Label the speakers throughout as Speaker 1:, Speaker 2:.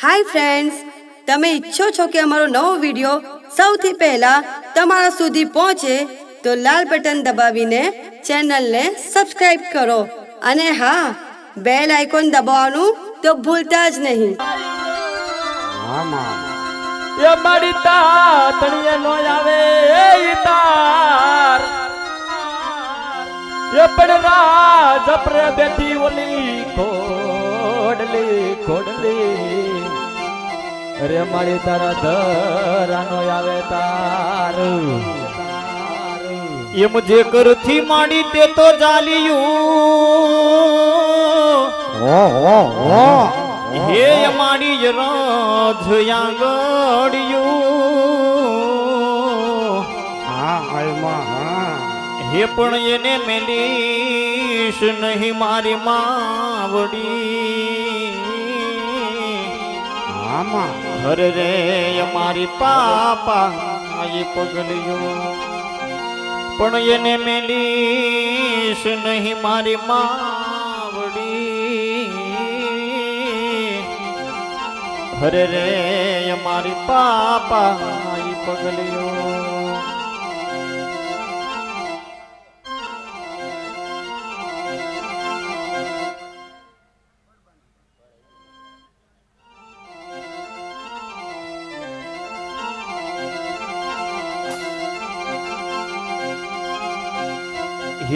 Speaker 1: Hi friends તમે ઈચ્છો છો કે અમારો નવો વીડિયો સૌથી પહેલા તમારા સુધી પહોંચે, તો લાલ બટન દબાવીને ચેનલને સબસ્ક્રાઇબ કરો. અને હા બેલ આઇકોન દબાવવાનું તો ભૂલતા જ નહીં.
Speaker 2: એ મારી તાતણીએ નો આવે, એ તાર એ પણ રાજ બેઠી ઓલી ખોડલી ખોડલી. અરે મારી તારા ધરાનો આવે તાર. એમ જે કરથી માંડી તે તો જાલિયું. હે માડી રાજ આંગળિયું હે પણ એને મેલીશ નહીં મારી માવડી. હર રે મારી પાપા એ પગલિયો પણ એને મેલીશ નહીં મારી માવડી. ઘર રે મારી પાપા એ પગલિયું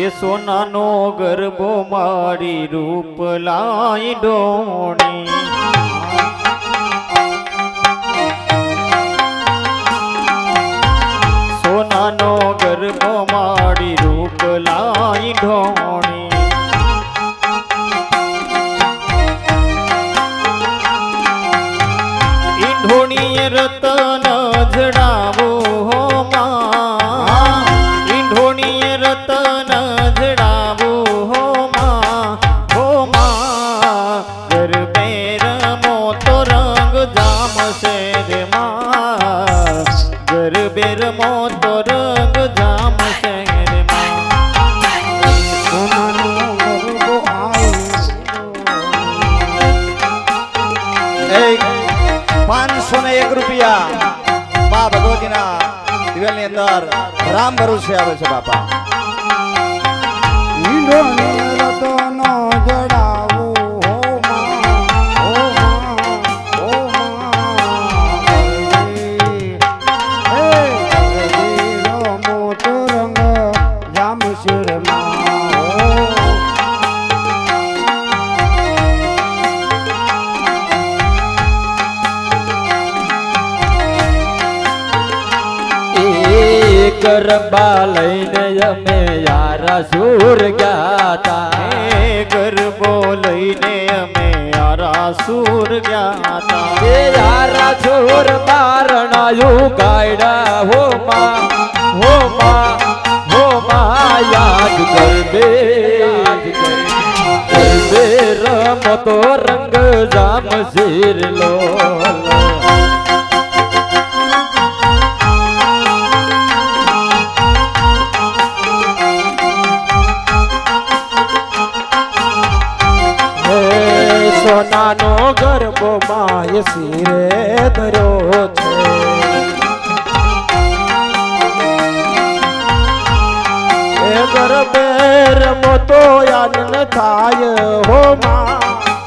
Speaker 2: હે સોનાનો ગરબો મારી રૂપ લાઈ ડોણી. સોનાનો ગરબો મારી રૂપ લાઈ ગરબા લઈને અમે યારા સુર ગયા તા ગરબો લઈને અમે યારા સુર ગયા તા એ યારા સુર બારણાયું ગાયડા હો માં હો માં હો માં યાદ કરબે યાદ ગરબે રમતો રંગ જામ શીર લો સોનાનો ગરબો માય શિરે ધર્યો છે. એ ગરબે રમો તો આનંદ થાય, હો માં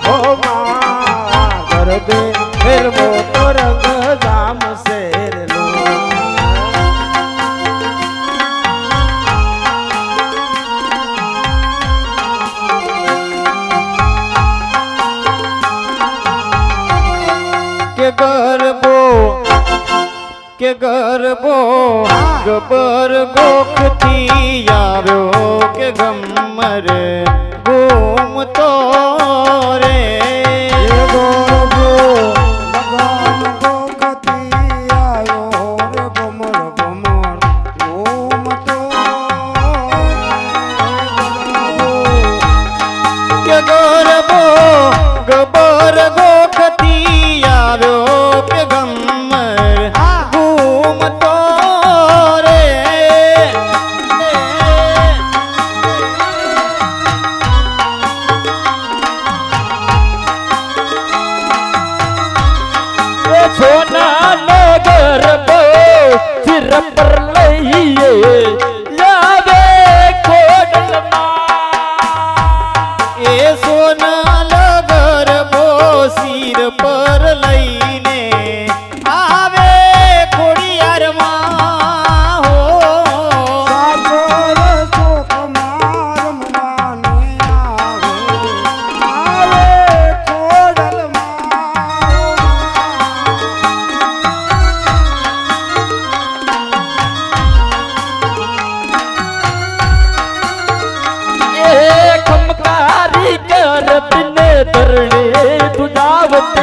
Speaker 2: હો માં, ગરબે રમો કે ગરબો ગબર ગોખથી આવ્યો કે ગમર ઘૂમતો રે. ગરબો ગબર ગોખથી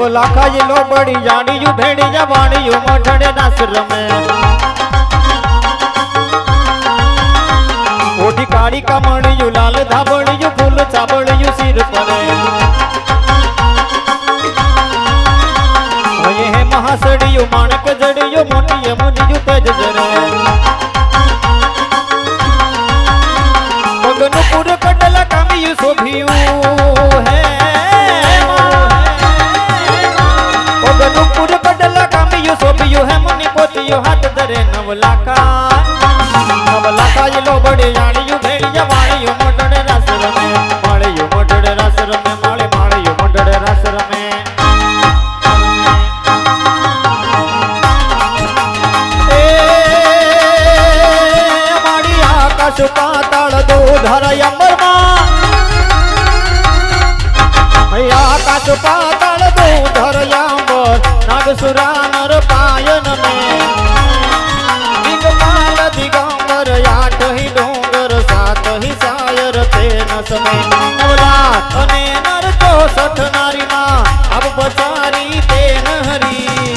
Speaker 2: હે ખાઈ લો બડી જાણીયું ભેડી જવાણીયું મઠડે નાસ રમે. ઓઢી કાળી કમણીયું લાલ ધાબણીયું ફૂલ ચાબણીયું સિર પરે. હે મહાસડીયું માણક જડિયું, મોટી મુનિયું તેજ જરે. પોતિયું હાથ ધરે નવલાકા નવલાકા એ લો બડે જાણિયું ભેડિયા વાણિયું મોઢડે રસ રમે. માળિયું મોઢડે રસ રમે, માળે માળિયું મોઢડે રસ રમે. આકાશ પાતાળ દૂધર અંબરમાં આકાશ પાતાળ દૂધર અંબર નાગસુરા નર પાયન મે. તે નસમે નવલા અને નર ચોસઠ નારીમાં અબ બચારી તે નહરી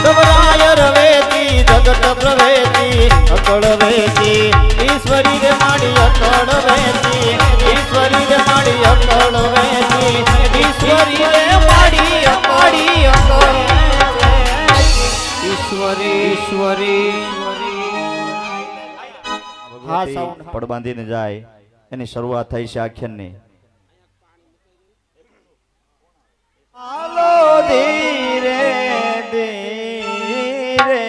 Speaker 2: ડબરાય રવેતી, જગત પ્રવેતી, અકળ વેતી ઈશ્વરી રે માડી અકળ વેતી ઈશ્વરી ઈશ્વરી હા સાઉન્ડ
Speaker 3: પડ બાંધીને જાય. એની શરૂઆત થઈ છે આખ્યાનની હાલો ધીરે ધીરે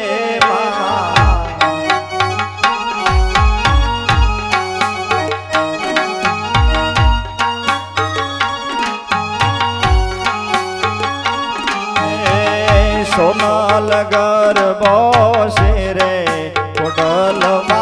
Speaker 3: રે કોડલમાં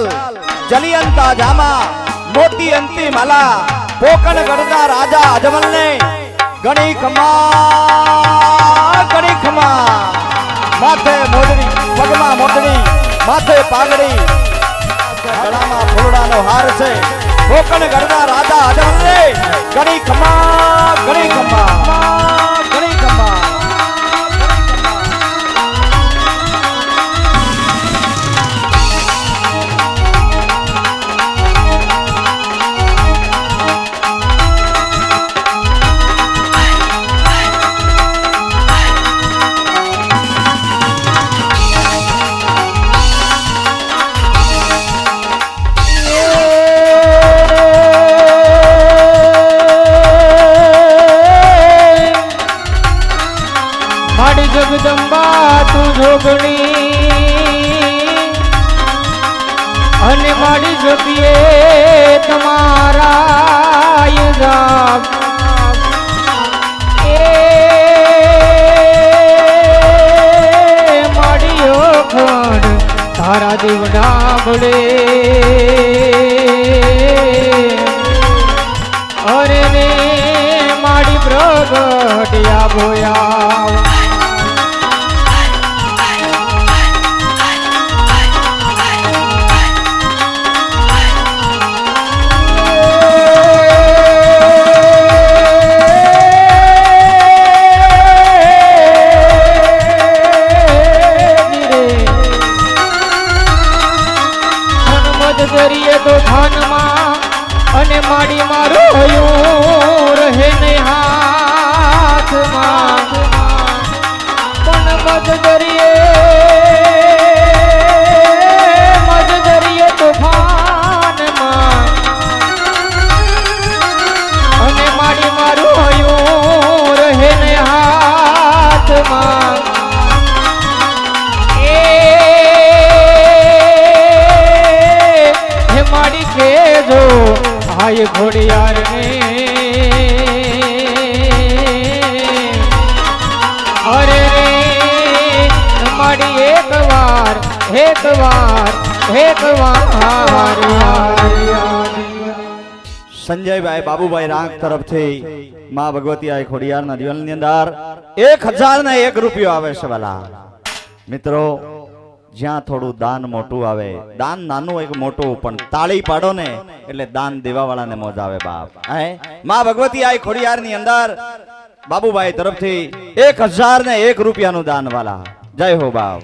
Speaker 3: વિશાલ જલિયંતા જામા મોતી અંતિ માલા પોકણ ગઢના રાજા અજમલને ગણી ખમા ગણી ખમા માથે મોદડી પગમાં મોદડી માથે પાગડી ગળામાં ફૂલડાનો હાર છે પોકણ ગઢના રાજા અજમલને ગણી ખમા ગણી ખમા
Speaker 4: બળે અરે રે માડી પ્રગટ્યા ભોયા માડી મારું હાય ઘોડિયાર ને અરે રે માડી એક વાર એક વાર એક વાર
Speaker 3: સંજયભાઈ બાબુભાઈ રાંક તરફથી મા ભગવતી આ ખોડિયારના જીવનની અંદર એક હજાર ને એક રૂપિયો આવે છે વાલા મિત્રો જ્યાં થોડું દાન મોટું આવે. દાન નાનું એક મોટું, પણ તાળી પાડો ને, એટલે દાન દેવા વાળાને મોજ આવે બાપ. હે? માં ભગવતી આ ખોડિયારની અંદર, બાબુભાઈ તરફથી એક હજાર ને એક રૂપિયાનું દાન વાલા જય હો બાપ.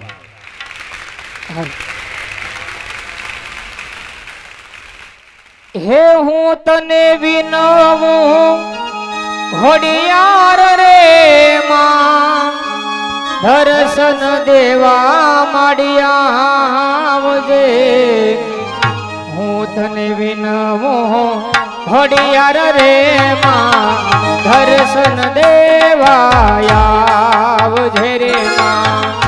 Speaker 4: હે હું તને વિનવું ખોડિયાર રે માં. દર્શન દેવા માડિયાવજે હું તને વિનવું ઘોડિયાર રે માં દર્શન દેવાયા આવજે રે માં.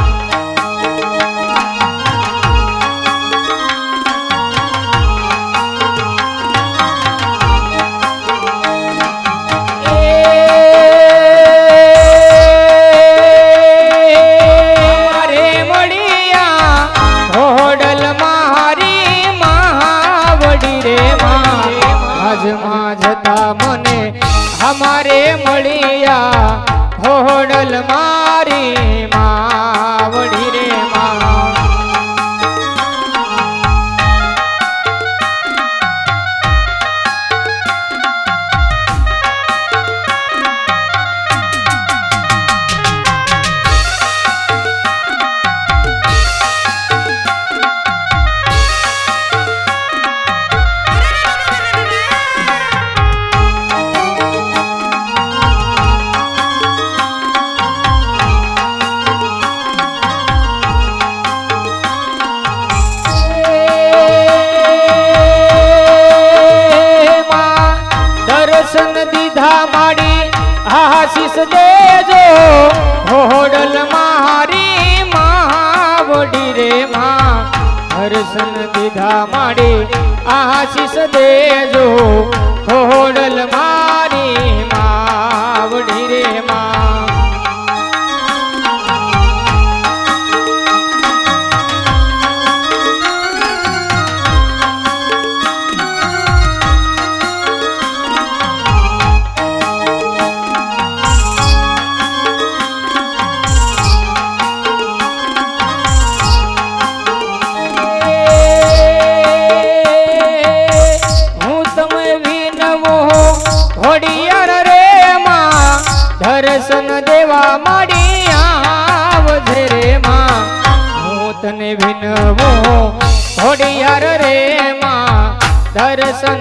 Speaker 4: દર્શન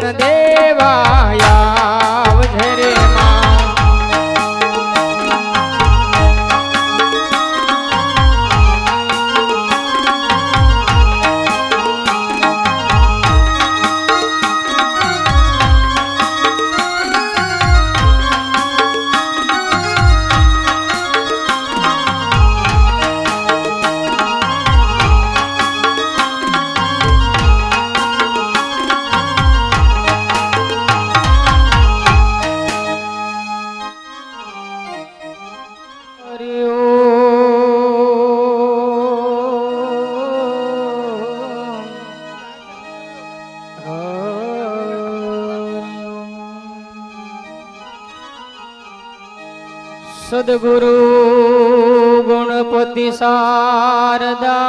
Speaker 4: સદગુરુ ગુણપતિ શારદા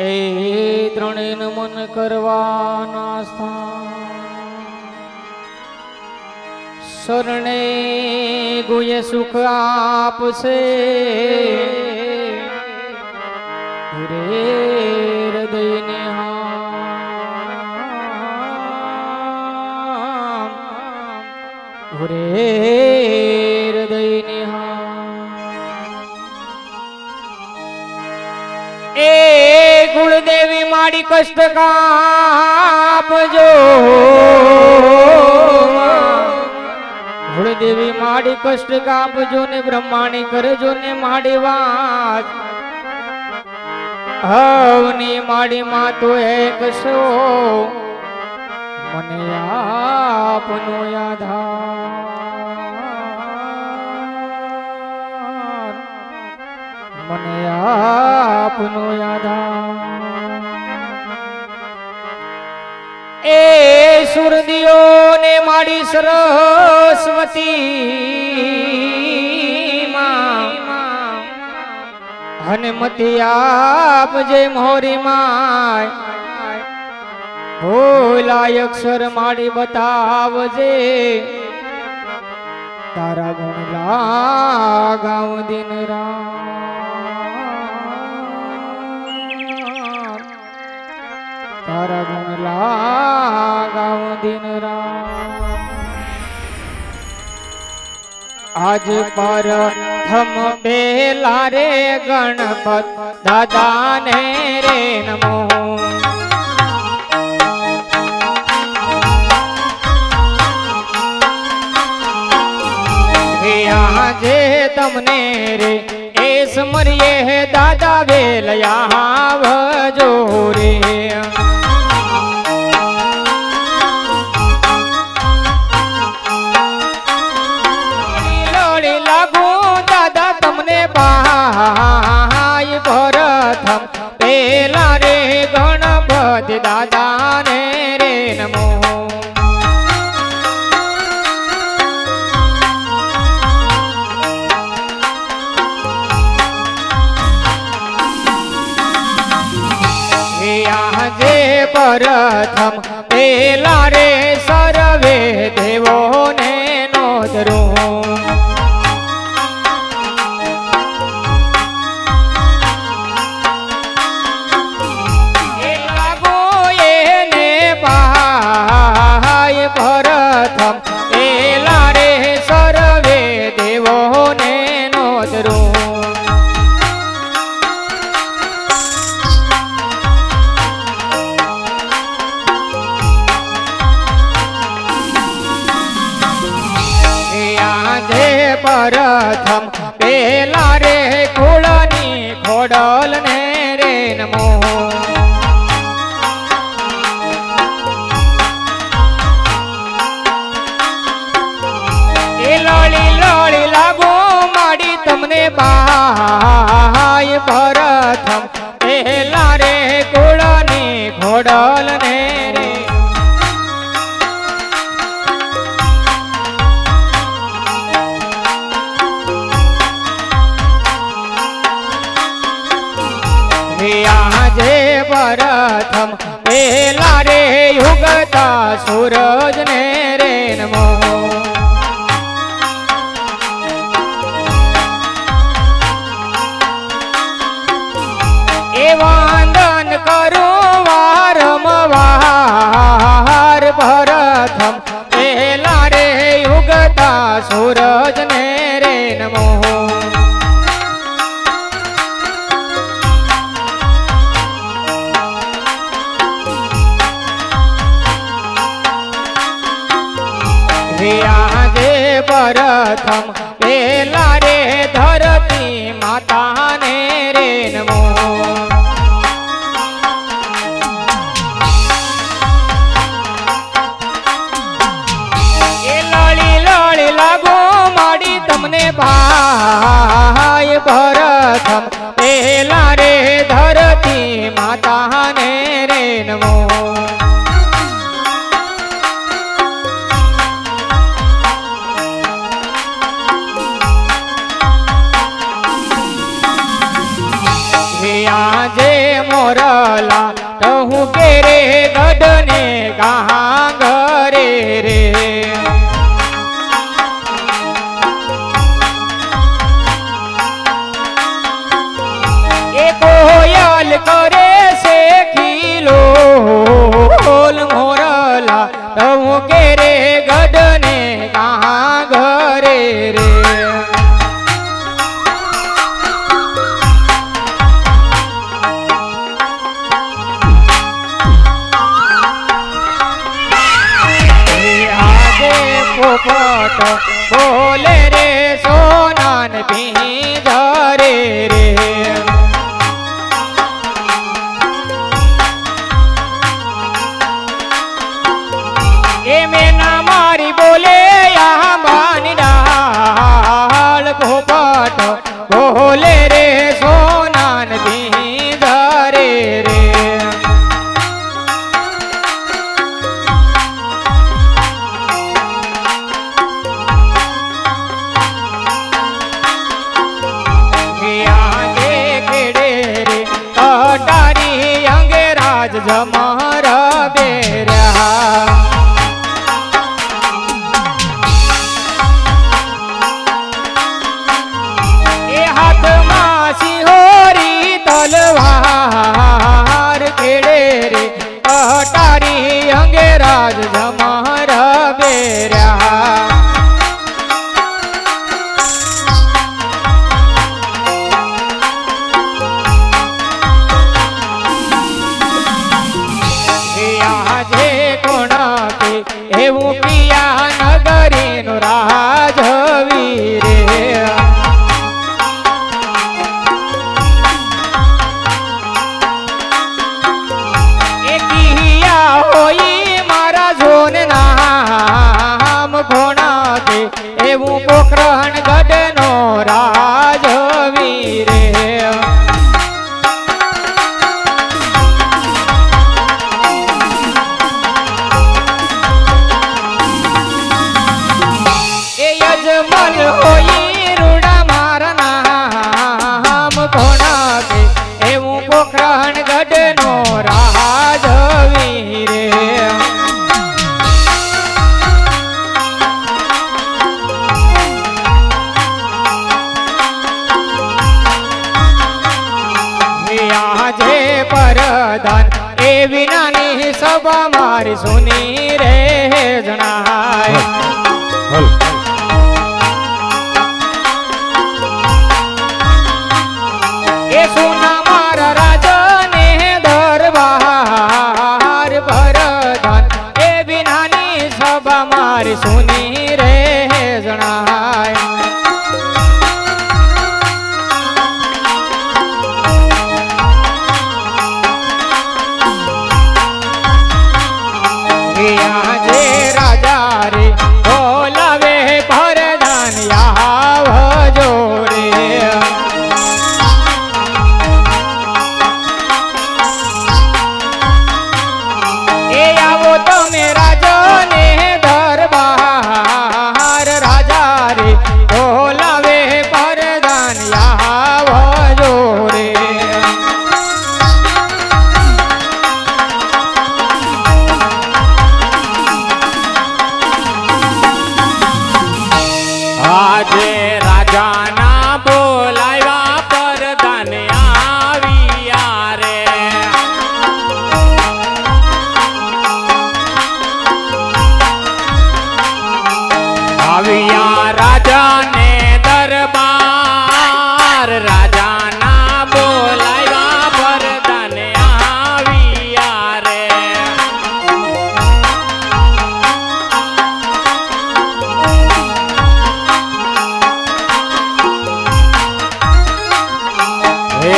Speaker 4: એ ત્રણેય મન કરવાના સ્થાન. શરણે ગુએ સુખ આપશે. રે રે હૃદય એ ગુણદેવી માડી કષ્ટ કાપજો. ગુણદેવી માડી કષ્ટ કાપજો ને બ્રહ્માણી કરજો ને માડી વાત. હવની માડી માં તો એક સો મને આપનો આધાર. મને આપનો આધાર. એ સુરદીઓને માડી સરસ્વતી હનમતી આપ જે મોરી માય ભોલાય અક્ષર માડી બતાવજે. તારા ગુણ લાગાવ દિન રામ તારા ગુણ લાગાવ દિન રામ આજ પર થમ પેલા રે ગણપત દાદા ને રે નમો. તમને રે, એ સમરીએ હે દાદા વેલયા આવજો રે લાગુ દાદા તમને પાય પ્રથમ પેલા રે ગણપતિ દાદા પ્રથમ પ્રથમ પેલા રે ખોળની ખોડલ ને રે નમો. લોળી માડી તમને બાય પ્રથમ. પેલા રે કુળની ખોડલ ને પેલા ભરથમ. પહેલા રે ધરતી માતાને રે નમો. આજે મોરલા કહું કે રે Oh. મારી સુની રે જણા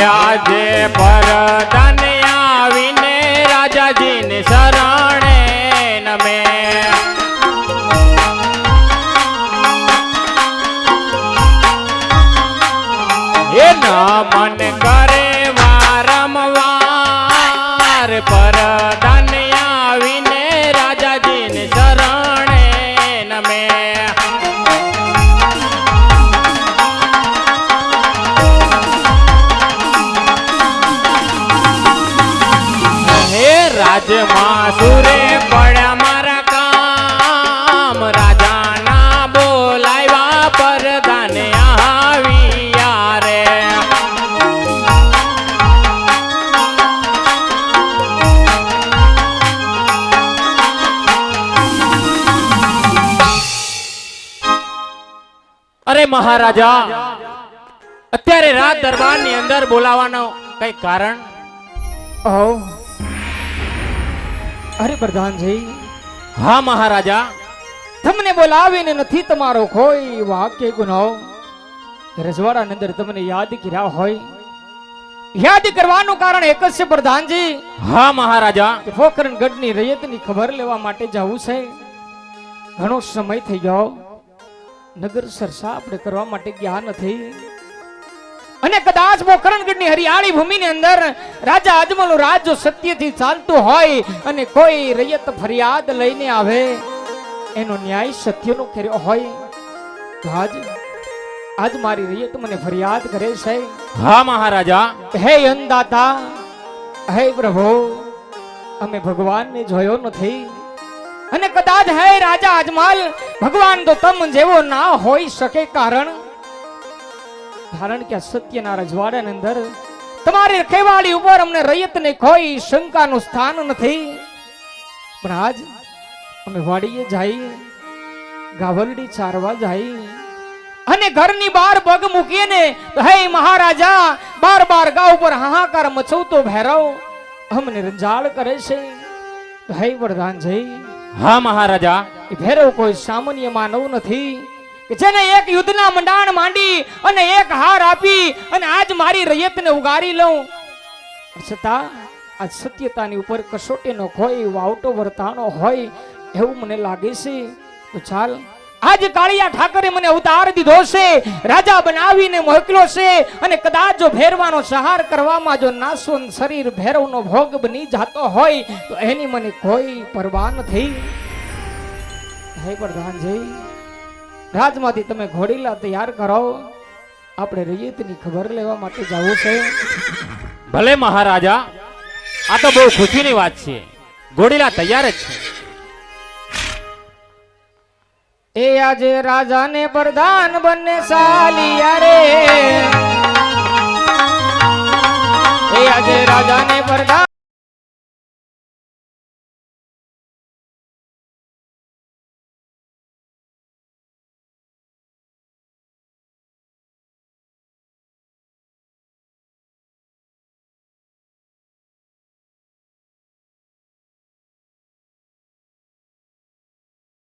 Speaker 4: આજે
Speaker 2: પરદાન આવીને રાજાજીને સર અરે મહારાજા અત્યારે રાત દરબારની અંદર બોલાવાનો કઈ કારણ?
Speaker 4: અરે પ્રધાનજી.
Speaker 2: હા મહારાજા.
Speaker 4: તમને બોલાવીને નથી તમારો કોઈ વાક્ય ગુનો. રજવાડાની અંદર તમને યાદ કર્યા હોય. યાદ કરવાનું કારણ એક જ છે પ્રધાનજી.
Speaker 2: હા મહારાજા.
Speaker 4: કે રયત રૈયતની ખબર લેવા માટે જવું છે. ઘણો સમય થઈ ગયો. નગર સરસા આપણે કરવા માટે ગયા નથી. અને કદાચ મોકરણગઢની હરિયાળી ભૂમિની અંદર રાજા અજમલનું રાજ જો સત્યથી ચાલતું હોય અને કોઈ રૈયત ફરિયાદ લઈને આવે એનો ન્યાય સત્યનો કર્યો હોય તો આજ આજ મારી રૈયત મને ફરિયાદ કરે છે.
Speaker 2: હા મહારાજા.
Speaker 4: હે અંદાતા હે પ્રભુ અમે ભગવાનને જોયો નથી. અને કદાચ હે રાજા અજમાલ ભગવાન તો તમ જેવો ના હોઈ શકે કારણ? કારણ કે સત્યના રજવાડાની અંદર તમારી રખેવાળી ઉપર અમને રૈયતને કોઈ શંકાનું સ્થાન નથી. પણ આજ અમે વાડીએ જઈએ ગાવલડી ચારવા જઈએ અને ઘરની બહાર પગ મૂકીએ ને તો હે મહારાજા બાર બાર ગા ઉપર હાહાકાર મચવતો ભેરવ, અમને રંજાળ કરે છે. તો હે વરદાનજી
Speaker 2: હા મહારાજા
Speaker 4: ભેરવ કોઈ સામાન્ય માનવ નથી કે જેને એક યુદ્ધના મંડાણ માંડી અને એક હાર આપી અને આજ મારી રૈયતને ઉગારી લઉં. છતાં, આ સત્યતાની ઉપર કસોટીનો કોઈ વાવટો વર્તાનો હોય એવું મને લાગે છે. તો ચાલ આજ કાળિયા ઠાકરે મને અવતાર દીધો છે. રાજા બનાવીને મોકલ્યો છે અને કદાચ જો ભેરવાનો સહાર કરવામાં જો નાસવંત શરીર ભેરવનો ભોગ બની જાતો હોય, તો એની મને કોઈ પરવા નથી. હે પ્રધાનજી, રાજમાંથી તમે ઘોડીલા તૈયાર કરો. આપણે રૈયતની ખબર લેવા માટે જવું છે.
Speaker 2: ભલે મહારાજા, આ તો બહુ ખુશીની વાત છે. ઘોડીલા તૈયાર જ છે.
Speaker 4: એ આજે રાજાને પ્રધાન બંને સાલિયા રે એ આજે રાજાને પ્રધાન